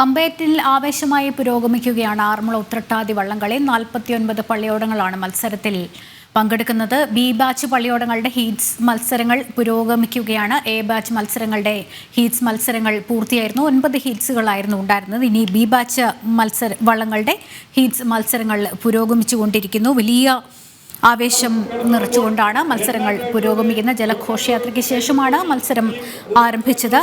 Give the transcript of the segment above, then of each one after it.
പമ്പയറ്റിൽ ആവേശമായി പുരോഗമിക്കുകയാണ് ആറന്മുള ഉത്രട്ടാതി വള്ളംകളി. നാൽപ്പത്തിയൊൻപത് പള്ളിയോടങ്ങളാണ് മത്സരത്തിൽ പങ്കെടുക്കുന്നത്. ബി ബാച്ച് പള്ളിയോടങ്ങളുടെ ഹീറ്റ്സ് മത്സരങ്ങൾ പുരോഗമിക്കുകയാണ്. എ ബാച്ച് മത്സരങ്ങളുടെ ഹീറ്റ്സ് മത്സരങ്ങൾ പൂർത്തിയായിരുന്നു. ഒൻപത് ഹീറ്റ്സുകളായിരുന്നു ഉണ്ടായിരുന്നത്. ഇനി ബി ബാച്ച് മത്സര വള്ളങ്ങളുടെ ഹീറ്റ്സ് മത്സരങ്ങൾ പുരോഗമിച്ചുകൊണ്ടിരിക്കുന്നു. വലിയ ആവേശം നിറച്ചുകൊണ്ടാണ് മത്സരങ്ങൾ പുരോഗമിക്കുന്നത്. ജലഘോഷയാത്രയ്ക്ക് ശേഷമാണ് മത്സരം ആരംഭിച്ചത്.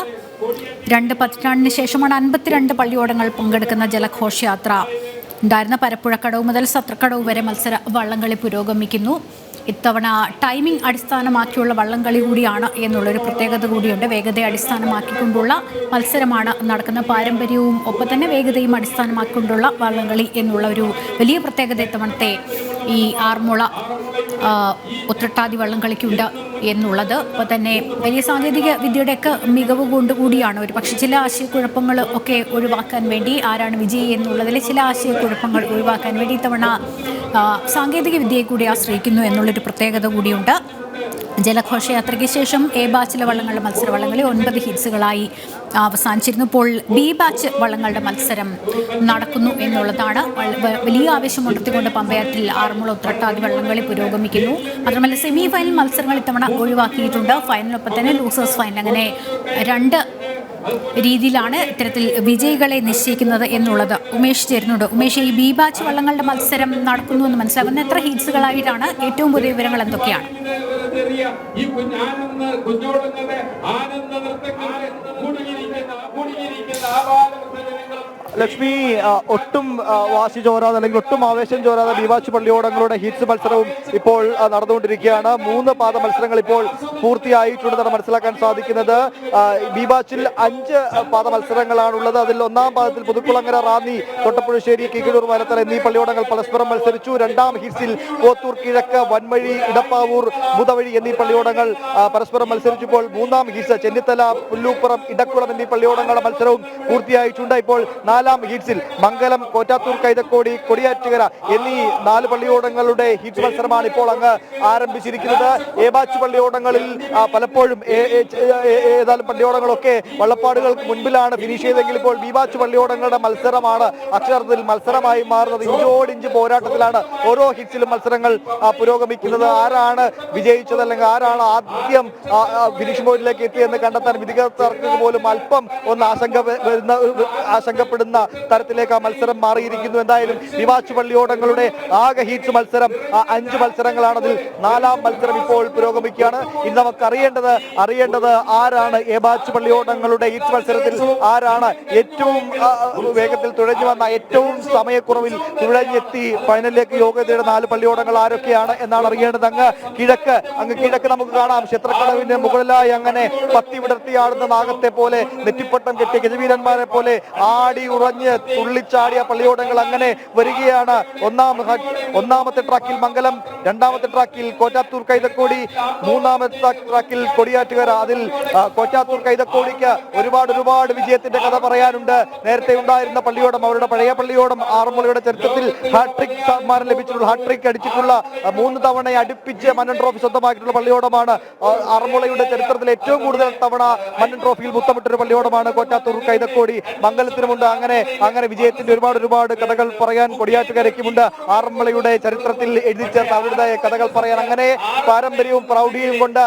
രണ്ട് പതിറ്റാണ്ടിന് ശേഷമാണ് അൻപത്തിരണ്ട് പള്ളിയോടങ്ങൾ പങ്കെടുക്കുന്ന ജലഘോഷയാത്ര. ഉണ്ടായിരുന്ന പരപ്പുഴക്കടവ് മുതൽ സത്രക്കടവ് വരെ മത്സര വള്ളംകളി പുരോഗമിക്കുന്നു. ഇത്തവണ ടൈമിംഗ് അടിസ്ഥാനമാക്കിയുള്ള വള്ളംകളി കൂടിയാണ് എന്നുള്ളൊരു പ്രത്യേകത കൂടിയുണ്ട്. വേഗതയെ അടിസ്ഥാനമാക്കിക്കൊണ്ടുള്ള മത്സരമാണ് നടക്കുന്ന പാരമ്പര്യവും ഒപ്പം തന്നെ വേഗതയും അടിസ്ഥാനമാക്കിക്കൊണ്ടുള്ള വള്ളംകളി എന്നുള്ള ഒരു വലിയ പ്രത്യേകത ഇത്തവണത്തെ ഈ ആർമുള ഉത്രട്ടാതി വള്ളം കളിക്കുണ്ട് എന്നുള്ളത്. അപ്പോൾ തന്നെ വലിയ സാങ്കേതിക വിദ്യയുടെയൊക്കെ മികവ് കൊണ്ട് കൂടിയാണ് ഒരു പക്ഷേ ചില ആശയക്കുഴപ്പങ്ങൾ ഒക്കെ ഒഴിവാക്കാൻ വേണ്ടി ആരാണ് വിജയി എന്നുള്ളതിലെ ചില ആശയക്കുഴപ്പങ്ങൾ ഒഴിവാക്കാൻ വേണ്ടി ഇത്തവണ സാങ്കേതിക വിദ്യയെ കൂടി ആശ്രയിക്കുന്നു എന്നുള്ളൊരു പ്രത്യേകത കൂടിയുണ്ട്. ജലഘോഷയാത്രയ്ക്ക് ശേഷം എ ബാച്ചിലെ വള്ളങ്ങളുടെ മത്സര വള്ളങ്ങളിൽ ഒൻപത് ഹിറ്റ്സുകളായി അവസാനിച്ചിരുന്നു. ഇപ്പോൾ ബി ബാച്ച് വള്ളങ്ങളുടെ മത്സരം നടക്കുന്നു എന്നുള്ളതാണ്. വലിയ ആവേശം ഉണർത്തിക്കൊണ്ട് പമ്പയാറ്റിൽ ആറന്മുള ഉത്രട്ടാതി വള്ളംകളി പുരോഗമിക്കുന്നു. മാത്രമല്ല സെമി ഫൈനൽ മത്സരങ്ങൾ ഇത്തവണ ഒഴിവാക്കിയിട്ടുണ്ട്. ഫൈനലൊപ്പം തന്നെ ലൂസേഴ്സ് ഫൈനൽ അങ്ങനെ രണ്ട് രീതിയിലാണ് ഇത്തരത്തിൽ വിജയികളെ നിശ്ചയിക്കുന്നത് എന്നുള്ളത് ഉമേഷ് ചേരുന്നുണ്ട്. ഉമേഷ് ഈ ബി ബാച്ച് വള്ളങ്ങളുടെ മത്സരം നടക്കുന്നു എന്ന് മനസ്സിലാകുന്ന എത്ര ഹീറ്റ്സുകളായിട്ടാണ് ഏറ്റവും പുതിയ വിവരങ്ങൾ എന്തൊക്കെയാണ്? ചെറിയ ഈ കുഞ്ഞാനന്ദ കുഞ്ഞോടങ്ങളുടെ ആനന്ദ നൃത്തങ്ങളുടെ കുടുങ്ങിയിരിക്കുന്ന കുടുങ്ങിയിരിക്കുന്ന ആപാലവൃദ്ധജനങ്ങളും ലക്ഷ്മി ഒട്ടും വാശി ചോരാതെ അല്ലെങ്കിൽ ഒട്ടും ആവേശം ചോരാതെ ബീവാച്ച് പള്ളിയോടങ്ങളുടെ ഹീറ്റ്സ് മത്സരവും ഇപ്പോൾ നടന്നുകൊണ്ടിരിക്കുകയാണ്. മൂന്ന് പാദ മത്സരങ്ങൾ ഇപ്പോൾ പൂർത്തിയായിട്ടുണ്ടെന്നാണ് മനസ്സിലാക്കാൻ സാധിക്കുന്നത്. ബീവാച്ചിൽ അഞ്ച് പാദ മത്സരങ്ങളാണുള്ളത്. അതിൽ ഒന്നാം പാദത്തിൽ പുതുക്കുളങ്ങര റാന്നി തൊട്ടപ്പുഴശ്ശേരി കികിഴൂർ മലത്തറ എന്നീ പള്ളിയോടങ്ങൾ പരസ്പരം മത്സരിച്ചു. രണ്ടാം ഹീറ്റ്സിൽ പോത്തൂർ കിഴക്ക് വൻവഴി ഇടപ്പാവൂർ മുതവഴി എന്നീ പള്ളിയോടങ്ങൾ പരസ്പരം മത്സരിച്ചപ്പോൾ മൂന്നാം ഹീറ്റ്സ് ചെന്നിത്തല പുല്ലൂപ്പുറം ഇടക്കുളം എന്നീ പള്ളിയോടങ്ങളുടെ മത്സരവും പൂർത്തിയായിട്ടുണ്ട്. ഇപ്പോൾ നാലാം ഹീറ്റ്സിൽ മംഗലം കോറ്റാത്തൂർ കൈതക്കോടി കൊടിയാറ്റുകര എന്നീ നാല് പള്ളിയോടങ്ങളുടെ ഹീറ്റ് മത്സരമാണ് ഇപ്പോൾ അങ്ങ് ആരംഭിച്ചിരിക്കുന്നത്. ഏബാച്ച് ബാച്ച് പള്ളിയോടങ്ങളിൽ പലപ്പോഴും ഏതാനും പള്ളിയോടങ്ങളൊക്കെ വള്ളപ്പാടുകൾക്ക് മുൻപിലാണ് ഫിനിഷ് ചെയ്തെങ്കിൽ ഇപ്പോൾ ബീബാച്ച് പള്ളിയോടങ്ങളുടെ മത്സരമാണ് അക്ഷരത്തിൽ മത്സരമായി മാറുന്നത്. ഇഞ്ചോടിഞ്ച് പോരാട്ടത്തിലാണ് ഓരോ ഹിറ്റ്സിലും മത്സരങ്ങൾ പുരോഗമിക്കുന്നത്. ആരാണ് വിജയിച്ചത് അല്ലെങ്കിൽ ആരാണ് ആദ്യം ഫിനിഷ് പോയിന്റിലേക്ക് എത്തിയെന്ന് കണ്ടെത്താൻ വിധികർത്തർക്ക് പോലും അല്പം ഒന്ന് ആശങ്ക വ- ആശങ്കപ്പെടുന്ന തരത്തിലേക്ക് ആ മത്സരം മാറിയിരിക്കുന്നു. എന്തായാലും വിവാച്ച് പള്ളിയോടങ്ങളുടെ ആകെ ഹീറ്റ്സ് മത്സരം ആ, അഞ്ച് മത്സരങ്ങളാണ് അതിൽ നാലാം മത്സരം ഇപ്പോൾ പുരോഗമിക്കുകയാണ്. ഇന്ന് നമുക്ക് അറിയേണ്ടത് അറിയേണ്ടത് ആരാണ്? ഏബാച്ചു പള്ളിയോടങ്ങളുടെ ഹീറ്റ്സ് മത്സരത്തിൽ ആരാണ് ഏറ്റവും വേഗത്തിൽ തുഴഞ്ഞു വന്ന ഏറ്റവും സമയക്കുറവിൽ തുഴഞ്ഞെത്തി ഫൈനലിലേക്ക് യോഗ്യതയുടെ നാല് പള്ളിയോടങ്ങൾ ആരൊക്കെയാണ് എന്നാണ് അറിയേണ്ടത്. അങ്ങ് കിഴക്ക് അങ്ങ് കിഴക്ക് നമുക്ക് കാണാം. ക്ഷേത്രക്കടവിന്റെ മുകളിലായി അങ്ങനെ പത്തി വിടർത്തിയാടുന്ന നാഗത്തെ പോലെ നെറ്റിപ്പട്ടം കെട്ടിയ ഗജവീരന്മാരെ പോലെ ആടി ഉറഞ്ഞ് തുള്ളിച്ചാടിയ പള്ളിയോടങ്ങൾ അങ്ങനെ വരികയാണ്. ഒന്നാം ഒന്നാമത്തെ ട്രാക്കിൽ മംഗലം രണ്ടാമത്തെ ട്രാക്കിൽ കോറ്റാത്തൂർ കൈതക്കോടി മൂന്നാമത്തെ ട്രാക്കിൽ കൊടിയാറ്റുകര. അതിൽ കോറ്റാത്തൂർ കൈതക്കോടിക്ക് ഒരുപാട് ഒരുപാട് വിജയത്തിന്റെ കഥ പറയാനുണ്ട്. നേരത്തെ ഉണ്ടായിരുന്ന പള്ളിയോടം അവരുടെ പഴയ പള്ളിയോടം ആറന്മുളയുടെ ചരിത്രത്തിൽ ഹാട്രിക് സമ്മാനം ലഭിച്ചിട്ടുള്ള ഹാട്രിക് അടിച്ചിട്ടുള്ള മൂന്ന് തവണ അടുപ്പിച്ച് മന്നൻ ട്രോഫി സ്വന്തമാക്കിയിട്ടുള്ള പള്ളിയോടമാണ് ആറന്മുളയുടെ ചരിത്രത്തിൽ ഏറ്റവും കൂടുതൽ തവണ മന്നൻ ട്രോഫിയിൽ മുത്തമിട്ടൊരു പള്ളിയോടമാണ് കോറ്റാത്തൂർ കൈതക്കോടി. മംഗലത്തിനുമുണ്ട് അങ്ങനെ അങ്ങനെ വിജയത്തിന്റെ ഒരുപാട് ഒരുപാട് കഥകൾ പറയാൻ കൊടിയാറ്റുകരയ്ക്കുമുണ്ട്. ആറന്മുളയുടെ ചരിത്രത്തിൽ എഴുതി ചേർത്ത കഥകൾ പറയാൻ അങ്ങനെ പാരമ്പര്യവും പ്രൗഢിയും കൊണ്ട്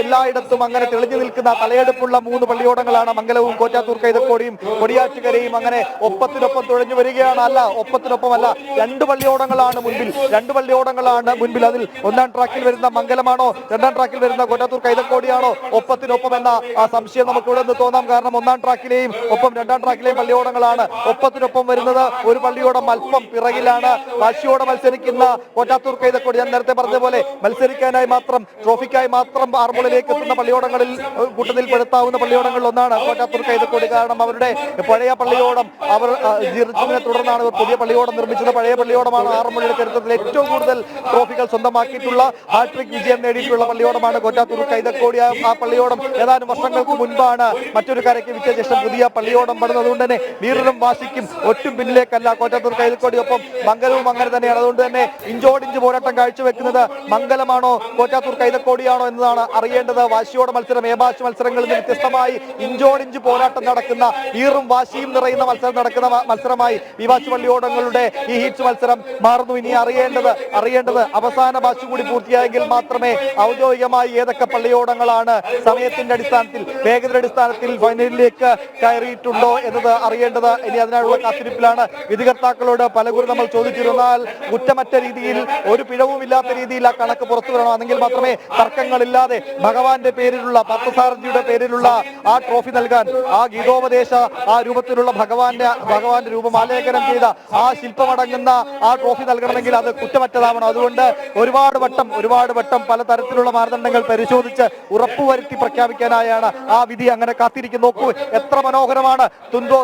എല്ലായിടത്തും അങ്ങനെ തെളിഞ്ഞു നിൽക്കുന്ന തലയെടുപ്പുള്ള മൂന്ന് പള്ളിയോടങ്ങളാണ് മംഗലവും കോറ്റാത്തൂർ കൈതക്കോടിയും കൊടിയാറ്റുകരയും അങ്ങനെ ഒപ്പത്തിനൊപ്പം തുഴഞ്ഞു വരികയാണ്. അല്ല ഒപ്പത്തിനൊപ്പമല്ല രണ്ട് പള്ളിയോടങ്ങളാണ് മുൻപിൽ. രണ്ട് പള്ളിയോടങ്ങളാണ് മുൻപിൽ. അതിൽ ഒന്നാം ട്രാക്കിൽ വരുന്ന മംഗലമാണോ രണ്ടാം ട്രാക്കിൽ വരുന്ന കോറ്റാത്തൂർ കൈതക്കോടിയാണോ ഒപ്പത്തിനൊപ്പം എന്ന ആ സംശയം നമുക്ക് ഇവിടെ നിന്ന് തോന്നാം. കാരണം ഒന്നാം ട്രാക്കിലെയും ഒപ്പം രണ്ടാം ട്രാക്കിലെയും പള്ളിയോടങ്ങളാണ് ഒപ്പത്തിനൊപ്പം വരുന്നത് ഒരു പള്ളിയോടെ അല്പം പിറകിലാണ്. വാശിയോടെ മത്സരിക്കുന്ന കോറ്റാത്തൂർ കൈതക്കോടി ഞാൻ നേരത്തെ പറഞ്ഞ പോലെ മത്സരിക്കാനായി മാത്രം ട്രോഫിക്കായി മാത്രം ആർമുളിലേക്ക് എത്തുന്ന പള്ളിയോടങ്ങളിൽ കൂട്ടത്തിൽ പെടുത്താവുന്ന പള്ളിയോടങ്ങളിൽ ഒന്നാണ് കോറ്റാത്തൂർ കൈതക്കോടി. കാരണം അവരുടെ പഴയ പള്ളിയോടം അവർ ജീർണിച്ചതിനെ തുടർന്നാണ് പുതിയ പള്ളിയോടം നിർമ്മിച്ചത്. പഴയ പള്ളിയോടമാണ് ആറന്മുളയുടെ ചരിത്രത്തിൽ ഏറ്റവും കൂടുതൽ ട്രോഫികൾ സ്വന്തമാക്കിയിട്ടുള്ള ഹാട്രിക് വിജയം നേടിയിട്ടുള്ള പള്ളിയോടമാണ് കോറ്റാത്തൂർ കൈതക്കോടി. ആ പള്ളിയോടം ഏതാനും വർഷങ്ങൾക്ക് മുൻപാണ് മറ്റൊരു കരയ്ക്ക് വിറ്റ ശേഷം പുതിയ പള്ളിയോടം പണിത് തന്നെ വീർ ഈറിനും വാശിക്കും ഒട്ടും പിന്നിലേക്കല്ല. കോറ്റാത്തൂർ കൈതക്കോടിയൊപ്പം മംഗലവും അങ്ങനെ തന്നെയാണ്. അതുകൊണ്ട് തന്നെ ഇഞ്ചോടിഞ്ച് പോരാട്ടം കാഴ്ചവെക്കുന്നത് മംഗലമാണോ കോറ്റാത്തൂർ കൈതക്കോടിയാണോ എന്നതാണ് അറിയേണ്ടത്. വാശിയോടെ മത്സരം ഏബാശ് മത്സരങ്ങളിൽ നിന്ന് വ്യത്യസ്തമായി ഇഞ്ചോടിഞ്ച് പോരാട്ടം നടക്കുന്ന ഈറും വാശിയും നിറയുന്ന മത്സരം നടക്കുന്ന മത്സരമായി വിവാശ് പള്ളിയോടങ്ങളുടെ ഈ ഹീറ്റ്സ് മത്സരം മാറുന്നു. ഇനി അറിയേണ്ടത് അറിയേണ്ടത് അവസാന ബാച്ച് കൂടി പൂർത്തിയായെങ്കിൽ മാത്രമേ ഔദ്യോഗികമായി ഏതൊക്കെ പള്ളിയോടങ്ങളാണ് സമയത്തിന്റെ അടിസ്ഥാനത്തിൽ വേഗതയുടെ അടിസ്ഥാനത്തിൽ ഫൈനലിലേക്ക് കയറിയിട്ടുണ്ടോ എന്നത് അറിയേണ്ടത് ഇനി അതിനായുള്ള കാത്തിരിപ്പിലാണ് വിധികർത്താക്കളോട് പലകുറി നമ്മൾ ചോദിച്ചിരുന്നാൽ കുറ്റമറ്റ രീതിയിൽ ഒരു പിഴവും ഇല്ലാത്ത രീതിയിൽ ആ കണക്ക് പുറത്തു വരണം. അതെങ്കിൽ മാത്രമേ തർക്കങ്ങളില്ലാതെ ഭഗവാന്റെ പേരിലുള്ള പാർത്ഥസാരഥിയുടെ പേരിലുള്ള ആ ട്രോഫി നൽകാൻ ആ ഗീതോപദേശ ആ രൂപത്തിലുള്ള ഭഗവാന്റെ ഭഗവാന്റെ രൂപം ആലേഖനം ചെയ്ത ആ ശില്പമടങ്ങുന്ന ആ ട്രോഫി നൽകണമെങ്കിൽ അത് കുറ്റമറ്റതാവണം. അതുകൊണ്ട് ഒരുപാട് വട്ടം ഒരുപാട് വട്ടം പലതരത്തിലുള്ള മാനദണ്ഡങ്ങൾ പരിശോധിച്ച് ഉറപ്പുവരുത്തി പ്രഖ്യാപിക്കാനായാണ് ആ വിധി. അങ്ങനെ കാത്തിരിക്കുന്നു. നോക്കൂ എത്ര മനോഹരമാണ്. തുന്തോ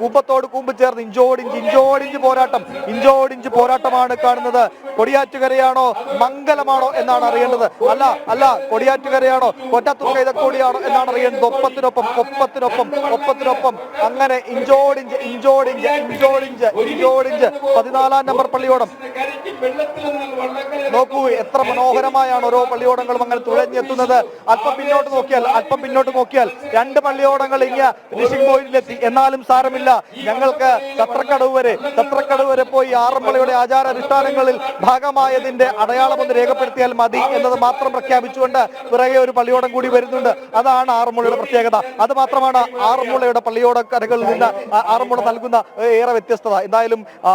കൂപ്പത്തോട് കൂമ്പ് ചേർന്ന് ഇഞ്ചോടിഞ്ച് ഇഞ്ചോടിഞ്ച് പോരാട്ടം. ഇഞ്ചോടിഞ്ച് പോരാട്ടമാണ് കാണുന്നത്. കൊടിയാറ്റുകരയാണോ മംഗലമാണോ എന്നാണ് അറിയേണ്ടത്. അല്ല അല്ല കൊടിയാറ്റുകരയാണോ കൊറ്റത്തൂർ കൈതക്കോടിയാണോ എന്നാണ് അറിയേണ്ടത്. ഒപ്പത്തിനൊപ്പം ഒപ്പത്തിനൊപ്പം ഒപ്പത്തിനൊപ്പം. അങ്ങനെ ഇഞ്ചോടിഞ്ച് ഇഞ്ചോടിഞ്ച് ഇഞ്ചോടിഞ്ച് ഇഞ്ചോടിഞ്ച്. പതിനാലാം നമ്പർ പള്ളിയോടം. നോക്കൂ എത്ര മനോഹരമായാണ് ഓരോ പള്ളിയോടങ്ങളും അങ്ങനെ തുഴഞ്ഞെത്തുന്നത്. അല്പം പിന്നോട്ട് നോക്കിയാൽ അല്പം പിന്നോട്ട് നോക്കിയാൽ രണ്ട് പള്ളിയോടങ്ങൾ ഇങ്ങ് ഫിനിഷിംഗ് പോയിന്റിലെത്തി എന്നാലും സാരമില്ല. ഞങ്ങൾക്ക് തത്രക്കടവ് വരെ തത്രക്കടവ് വരെ പോയി ആറന്മുളയുടെ ആചാരാനുഷ്ഠാനങ്ങളിൽ ഭാഗമായതിന്റെ അടയാളമൊന്ന് രേഖപ്പെടുത്തിയാൽ മതി എന്നത് മാത്രം പ്രഖ്യാപിച്ചുകൊണ്ട് പിറകെ ഒരു പള്ളിയോടം കൂടി വരുന്നുണ്ട്. അതാണ് ആറന്മുളയുടെ പ്രത്യേകത. അത് മാത്രമാണ് ആറന്മുളയുടെ പള്ളിയോട കരകളിൽ നിന്ന് ആറന്മുള നൽകുന്ന ഏറെ വ്യത്യസ്തത. എന്തായാലും ആ,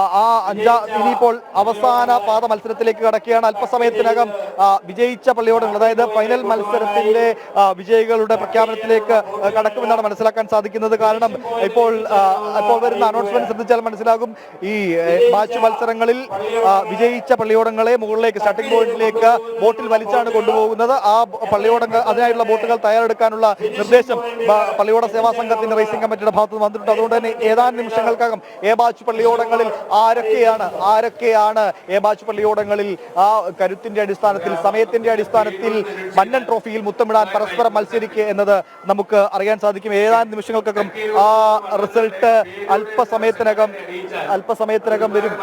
അഞ്ചാ ഇനിയിപ്പോൾ അവസാന പാദ മത്സരത്തിലേക്ക് കടക്കുകയാണ്. അല്പസമയത്തിനകം വിജയിച്ച പള്ളിയോടങ്ങൾ അതായത് ഫൈനൽ മത്സരത്തിന്റെ വിജയികളുടെ പ്രഖ്യാപനത്തിലേക്ക് കടക്കുമെന്നാണ് മനസ്സിലാക്കാൻ സാധിക്കുന്നത്. കാരണം ഇപ്പോൾ ഇപ്പോൾ വരുന്ന അനൗൺസ്മെന്റ് ശ്രദ്ധിച്ചാൽ മനസ്സിലാകും. ഈ മാച്ച് മത്സരങ്ങളിൽ വിജയിച്ച പള്ളിയോടങ്ങളെ മുകളിലേക്ക് സ്റ്റാർട്ടിംഗ് പോയിന്റിലേക്ക് ബോട്ടിൽ വലിച്ചാണ് കൊണ്ടുപോകുന്നത്. ആ പള്ളിയോടങ്ങൾ അതിനായുള്ള ബോട്ടുകൾ തയ്യാറെടുക്കാനുള്ള നിർദ്ദേശം പള്ളിയോട സേവാ സംഘത്തിന്റെ റേസിംഗ് കമ്മിറ്റിയുടെ ഭാഗത്ത് വന്നിട്ടുണ്ട്. അതുകൊണ്ട് തന്നെ ഏതാനും നിമിഷങ്ങൾക്കകം എ ബാച്ച് പള്ളിയോടങ്ങളിൽ ആരൊക്കെയാണ് ആരൊക്കെയാണ് എ ബാച്ച് പള്ളിയോടങ്ങളിൽ ആ കരുത്തിന്റെ അടിസ്ഥാനത്തിൽ സമയത്തിന്റെ അടിസ്ഥാനത്തിൽ മന്നൻ ട്രോഫിയിൽ മുത്തമിടാൻ പരസ്പരം മത്സരിക്കുക എന്നത് നമുക്ക് അറിയാൻ സാധിക്കും. ഏതാനും നിമിഷങ്ങൾക്കകം ആ റിസൾട്ട് അല്പസമയത്തിനകം അല്പസമയത്തിനകം വരും.